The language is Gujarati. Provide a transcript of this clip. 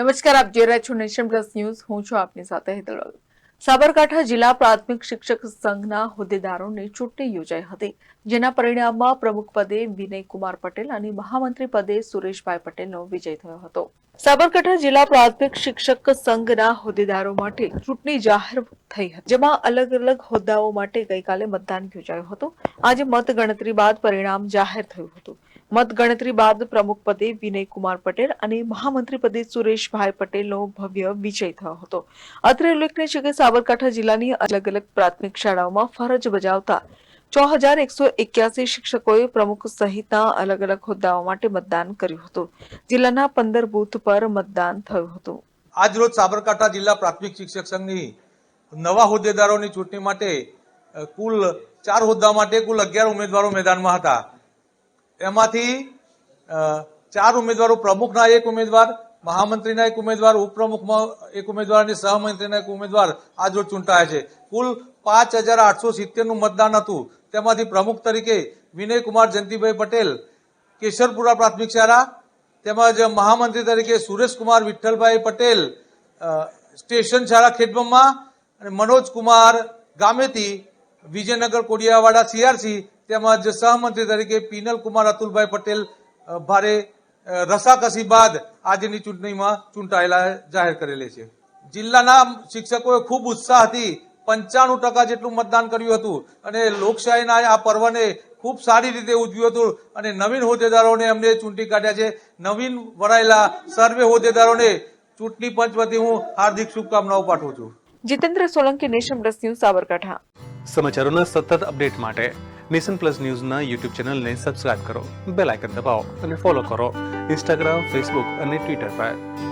નમસ્કાર, આપ જોઈ રહ્યા છો નેશન પ્લસ ન્યૂઝ. હું છું આપની સાથે હેતલ. સાબરકાંઠા જિલ્લા પ્રાથમિક શિક્ષક સંઘના હોદ્દેદારોની ચૂંટણી યોજાઈ હતી, જેના પરિણામમાં પ્રમુખ પદે વિનયકુમાર પટેલ અને મહામંત્રી પદે સુરેશભાઈ પટેલનો વિજય થયો હતો. સાબરકાંઠા જિલ્લા પ્રાથમિક શિક્ષક સંઘના હોદ્દેદારો માટે ચૂંટણી જાહેર થઈ હતી, જેમાં અલગ અલગ હોદ્દાઓ માટે ગઈકાલે મતદાન યોજાયું હતું. આજે મતગણતરી બાદ પરિણામ જાહેર થયું હતું. મતગણતરી બાદ પ્રમુખ પદે વિનયકુમાર પટેલ અને મહામંત્રી પદે સુરેશભાઈ પટેલનો ભવ્ય વિજય થયો હતો. અત્રે ઉલ્લેખનીય છે કે સાબરકાંઠા જિલ્લાની અલગ અલગ પ્રાથમિક શાળાઓમાં ફરજ બજાવતા છ હજાર એકસો એક્યાસી શિક્ષકોએ પ્રમુખ સહિતના અલગ અલગ હોદ્દાઓ માટે મતદાન કર્યું હતું. જિલ્લાના પંદર બૂથ પર મતદાન થયું હતું. આજ રોજ સાબરકાંઠા જિલ્લા પ્રાથમિક શિક્ષક સંઘની નવા હોદ્દેદારોની ચૂંટણી માટે કુલ ચાર હોદ્દા માટે કુલ અગિયાર ઉમેદવારો મેદાનમાં હતા. એમાંથી ચાર ઉમેદવારો પ્રમુખના એક ઉમેદવાર, મહામંત્રીના એક ઉમેદવાર, ઉપપ્રમુખમાં એક ઉમેદવાર અને સહમંત્રીના એક ઉમેદવાર આજ રોજ ચૂંટાયા છે. કુલ પાંચ હજાર આઠસો સિત્તેરનું મતદાન હતું. તેમાંથી પ્રમુખ તરીકે વિનયકુમાર જયંતિભાઈ પટેલ, કેશરપુરા પ્રાથમિક શાળા, તેમજ મહામંત્રી તરીકે સુરેશકુમાર વિઠ્ઠલભાઈ પટેલ સ્ટેશન શાળા ખેડબમમાં અને મનોજકુમાર ગામેથી વિજયનગર કોડિયાવાડા સીઆરસી, તેમજ સહમંત્રી તરીકે પિનલકુમાર અતુલભાઈ પટેલ ભારે રસાકસી બાદ આજની ચૂંટણીમાં ચૂંટાયેલા જાહેર કરેલી છે. જિલ્લાના શિક્ષકોએ ખૂબ ઉત્સાહથી પંચાણું ટકા જેટલું મતદાન કર્યું હતું. અને લોકશાહીના આ પર્વને ખૂબ સારી રીતે ઉજવ્યું હતું. અને નવીન હોદ્દેદારોને અમને ચૂંટી કાઢ્યા છે. નવીન વરાયેલા સર્વે હોદ્દેદારોને ચૂંટણી પંચ વતી હું હાર્દિક શુભકામનાઓ પાઠવું છું. Jitendra Solanki Nation Plus News Sabarkantha. સમાચારોના સતત અપડેટ માટે નેશન પ્લસ ન્યૂઝના યુટ્યુબ ચેનલને સબસ્ક્રાઇબ કરો બેલ આઇકન દબાવો અને ફોલો કરો ઇન્સ્ટાગ્રામ ફેસબુક અને ટ્વિટર પર.